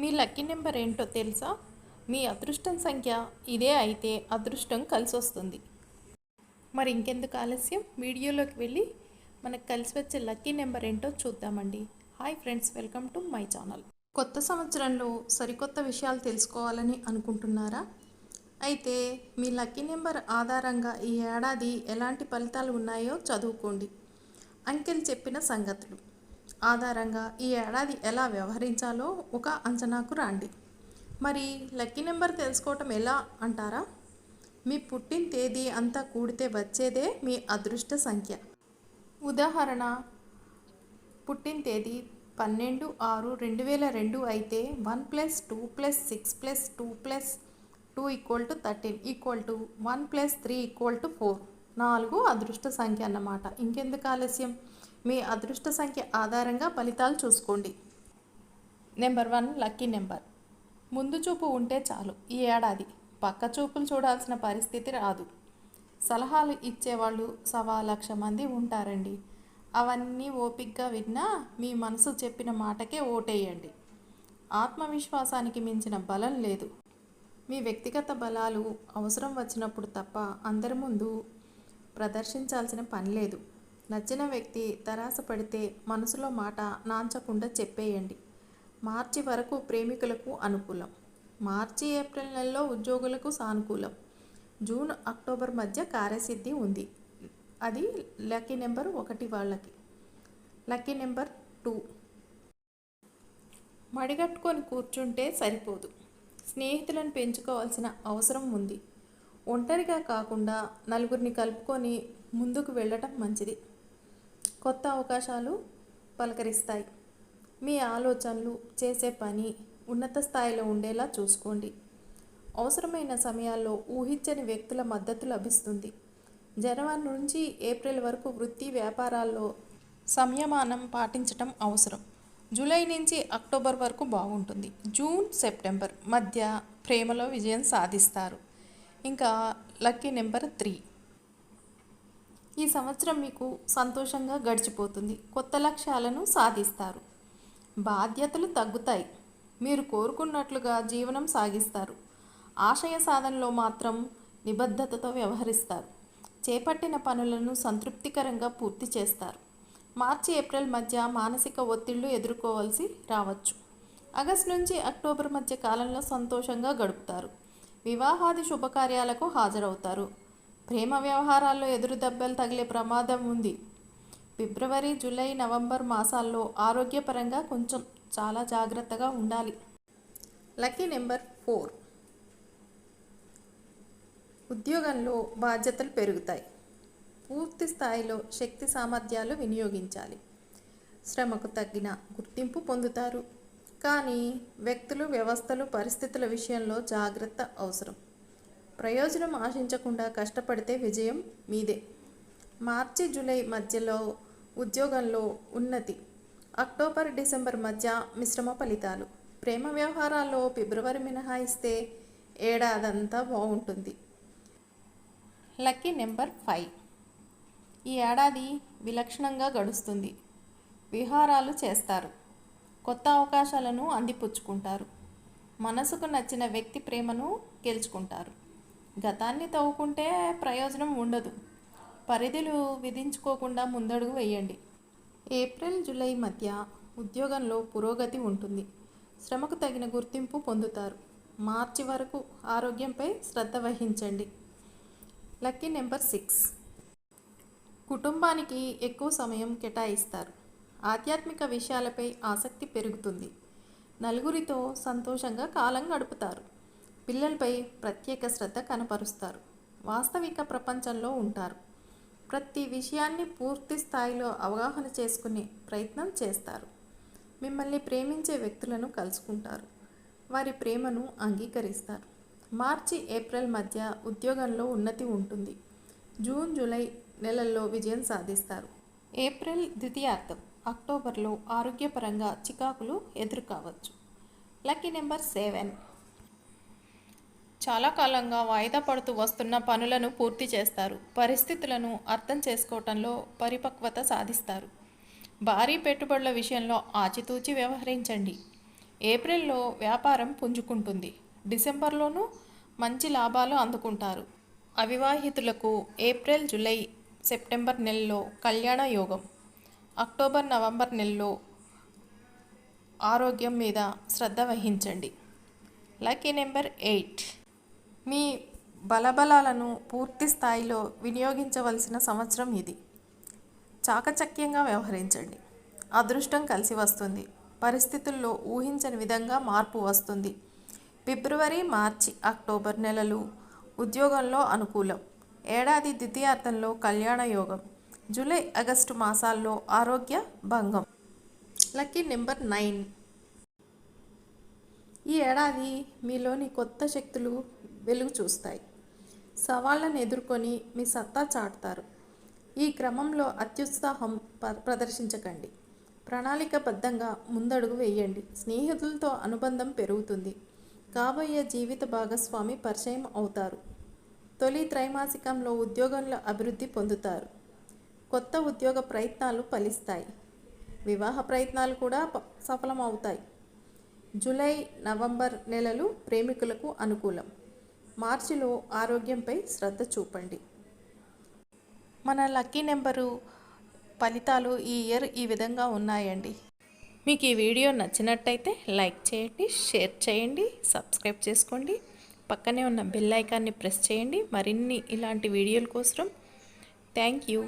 మీ lucky number ఏంటో తెలుసా? మీ అదృష్టం సంఖ్య ఇదే అయితే అదృష్టం కలిసి వస్తుంది మరి ఇంకెందుకు ఆలస్యం? వీడియోలోకి వెళ్ళి మనకు కలిసి వచ్చే లక్కీ నెంబర్ ఏంటో చూద్దామండి. Hi friends welcome to my channel. కొత్త సంవత్సరంలో సరికొత్త విషయాలు తెలుసుకోవాలని అనుకుంటున్నారా? అయితే మీ లక్కీ నెంబర్ ఆధారంగా ఈ ఏడాది ఎలాంటి ఫలితాలు ఉన్నాయో చదువుకోండి. అంకెల్ చెప్పిన సంగతులు. ఆధారంగా ఈ ఏడాది ఎలా వ్యవహరించాలో ఒక అంచనాకు రండి. మరి లక్కీ నెంబర్ తెలుసుకోవటం ఎలా అంటారా? మీ పుట్టిన తేదీ అంతా కూడితే వచ్చేదే మీ అదృష్ట సంఖ్య. ఉదాహరణ పుట్టిన తేదీ పన్నెండు ఆరు రెండు వేల రెండు అయితే one plus two plus six plus two plus two equal to thirteen equal to one plus three equal to four. నాలుగు అదృష్ట సంఖ్య అన్నమాట. ఇంకెందుకు ఆలస్యం? మీ అదృష్ట సంఖ్య ఆధారంగా ఫలితాలు చూసుకోండి. నెంబర్ వన్ లక్కీ నెంబర్ ముందు చూపు ఉంటే చాలు ఈ ఏడాది. పక్క చూపులు చూడాల్సిన పరిస్థితి రాదు. సలహాలు ఇచ్చేవాళ్ళు సవా లక్ష మంది ఉంటారండి. అవన్నీ ఓపిగ్గా విన్నా మీ మనసు చెప్పిన మాటకే ఓటేయండి. ఆత్మవిశ్వాసానికి మించిన బలం లేదు. మీ వ్యక్తిగత బలాలు అవసరం వచ్చినప్పుడు తప్ప అందరి ముందు ప్రదర్శించాల్సిన పని లేదు. నచ్చిన వ్యక్తి తరాస పడితే మనసులో మాట నాంచకుండా చెప్పేయండి. మార్చి వరకు ప్రేమికులకు అనుకూలం. మార్చి ఏప్రిల్ నెలలో ఉద్యోగులకు సానుకూలం. జూన్ అక్టోబర్ మధ్య కార్యసిద్ధి ఉంది. అది లక్కీ నెంబర్ ఒకటి వాళ్ళకి. Lucky number two. మడిగట్టుకొని కూర్చుంటే సరిపోదు. స్నేహితులను పెంచుకోవాల్సిన అవసరం ఉంది. ఒంటరిగా కాకుండా నలుగురిని కలుపుకొని ముందుకు వెళ్ళటం మంచిది. కొత్త అవకాశాలు పలకరిస్తాయి. మీ ఆలోచనలు చేసే పని ఉన్నత స్థాయిలో ఉండేలా చూసుకోండి. అవసరమైన సమయాల్లో ఊహించని వ్యక్తుల మద్దతు లభిస్తుంది. జనవరి నుంచి ఏప్రిల్ వరకు వృత్తి వ్యాపారాల్లో సంయమానం పాటించటం అవసరం. జూలై నుంచి అక్టోబర్ వరకు బాగుంటుంది. జూన్ సెప్టెంబర్ మధ్య ప్రేమలో విజయం సాధిస్తారు. ఇంకా లక్కీ నెంబర్ త్రీ. ఈ సంవత్సరం మీకు సంతోషంగా గడిచిపోతుంది. కొత్త లక్ష్యాలను సాధిస్తారు. బాధ్యతలు తగ్గుతాయి. మీరు కోరుకున్నట్లుగా జీవనం సాగిస్తారు. ఆశయ సాధనలో మాత్రం నిబద్ధతతో వ్యవహరిస్తారు. చేపట్టిన పనులను సంతృప్తికరంగా పూర్తి చేస్తారు. మార్చి ఏప్రిల్ మధ్య మానసిక ఒత్తిళ్ళు ఎదుర్కోవాల్సి రావచ్చు. ఆగస్టు నుంచి అక్టోబర్ మధ్య కాలంలో సంతోషంగా గడుపుతారు. వివాహాది శుభకార్యాలకు హాజరవుతారు. ప్రేమ వ్యవహారాల్లో ఎదురు దెబ్బలు తగిలే ప్రమాదం ఉంది. ఫిబ్రవరి జూలై నవంబర్ మాసాల్లో ఆరోగ్యపరంగా కొంచెం చాలా జాగ్రత్తగా ఉండాలి. Lucky number four. ఉద్యోగంలో బాధ్యతలు పెరుగుతాయి. పూర్తి స్థాయిలో శక్తి సామర్థ్యాలు వినియోగించాలి. శ్రమకు తగ్గిన గుర్తింపు పొందుతారు. కానీ వ్యక్తులు వ్యవస్థలు పరిస్థితుల విషయంలో జాగ్రత్త అవసరం. ప్రయోజనం ఆశించకుండా కష్టపడితే విజయం మీదే. మార్చి జూలై మధ్యలో ఉద్యోగంలో ఉన్నతి. అక్టోబర్ డిసెంబర్ మధ్య మిశ్రమ ఫలితాలు. ప్రేమ వ్యవహారాల్లో ఫిబ్రవరి మినహాయిస్తే ఏడాదంతా బాగుంటుంది. Lucky number five. ఈ ఏడాది విలక్షణంగా గడుస్తుంది. విహారాలు చేస్తారు. కొత్త అవకాశాలను అందిపుచ్చుకుంటారు. మనసుకు నచ్చిన వ్యక్తి ప్రేమను గెలుచుకుంటారు. గతాన్ని తవ్వుకుంటే ప్రయోజనం ఉండదు. పరిధులు విధించుకోకుండా ముందడుగు వేయండి. ఏప్రిల్ జూలై మధ్య ఉద్యోగంలో పురోగతి ఉంటుంది. శ్రమకు తగిన గుర్తింపు పొందుతారు. మార్చి వరకు ఆరోగ్యంపై శ్రద్ధ వహించండి. Lucky number six. కుటుంబానికి ఎక్కువ సమయం కేటాయిస్తారు. ఆధ్యాత్మిక విషయాలపై ఆసక్తి పెరుగుతుంది. నలుగురితో సంతోషంగా కాలం గడుపుతారు. పిల్లలపై ప్రత్యేక శ్రద్ధ కనపరుస్తారు. వాస్తవిక ప్రపంచంలో ఉంటారు. ప్రతి విషయాన్ని పూర్తి స్థాయిలో అవగాహన చేసుకునే ప్రయత్నం చేస్తారు. మిమ్మల్ని ప్రేమించే వ్యక్తులను కలుసుకుంటారు. వారి ప్రేమను అంగీకరిస్తారు. మార్చి ఏప్రిల్ మధ్య ఉద్యోగంలో ఉన్నతి ఉంటుంది. జూన్ జూలై నెలల్లో విజయం సాధిస్తారు. ఏప్రిల్ ద్వితీయార్థం అక్టోబర్లో ఆరోగ్యపరంగా చికాకులు ఎదుర్కోవచ్చు. Lucky number seven. చాలా కాలంగా వాయిదా పడుతూ వస్తున్న పనులను పూర్తి చేస్తారు. పరిస్థితులను అర్థం చేసుకోవటంలో పరిపక్వత సాధిస్తారు. భారీ పెట్టుబడుల విషయంలో ఆచితూచి వ్యవహరించండి. ఏప్రిల్లో వ్యాపారం పుంజుకుంటుంది. డిసెంబర్లోనూ మంచి లాభాలు అందుకుంటారు. అవివాహితులకు ఏప్రిల్ జూలై సెప్టెంబర్ నెలలో కళ్యాణ యోగం. అక్టోబర్ నవంబర్ నెలలో ఆరోగ్యం మీద శ్రద్ధ వహించండి. Lucky number eight. మీ బలబలాలను పూర్తి స్థాయిలో వినియోగించవలసిన సంవత్సరం ఇది. చాకచక్యంగా వ్యవహరించండి. అదృష్టం కలిసి వస్తుంది. పరిస్థితుల్లో ఊహించని విధంగా మార్పు వస్తుంది. ఫిబ్రవరి మార్చి అక్టోబర్ నెలలు ఉద్యోగంలో అనుకూలం. ఏడాది ద్వితీయార్థంలో కళ్యాణ యోగం. జూలై ఆగస్టు మాసాల్లో ఆరోగ్య భంగం. Lucky number nine. ఈ ఏడాది మీలోని కొత్త శక్తులు వెలుగు చూస్తాయి. సవాళ్ళను ఎదుర్కొని మీ సత్తా చాటుతారు. ఈ క్రమంలో అత్యుత్సాహం ప- ప్రదర్శించకండి. ప్రణాళికబద్ధంగా ముందడుగు వేయండి. స్నేహితులతో అనుబంధం పెరుగుతుంది. కాబోయే జీవిత భాగస్వామి పరిచయం అవుతారు. తొలి త్రైమాసికంలో ఉద్యోగంలో అభివృద్ధి పొందుతారు. కొత్త ఉద్యోగ ప్రయత్నాలు ఫలిస్తాయి. వివాహ ప్రయత్నాలు కూడా సఫలం సఫలమవుతాయి. జూలై నవంబర్ నెలలు ప్రేమికులకు అనుకూలం. మార్చిలో ఆరోగ్యంపై శ్రద్ధ చూపండి. మన లక్కీ నెంబరు ఫలితాలు ఈ ఇయర్ ఈ విధంగా ఉన్నాయండి. మీకు ఈ వీడియో నచ్చినట్టయితే లైక్ చేయండి షేర్ చేయండి సబ్స్క్రైబ్ చేసుకోండి. పక్కనే ఉన్న బెల్ ఐకాన్ని ప్రెస్ చేయండి. మరిన్ని ఇలాంటి వీడియోల కోసం థ్యాంక్ యూ.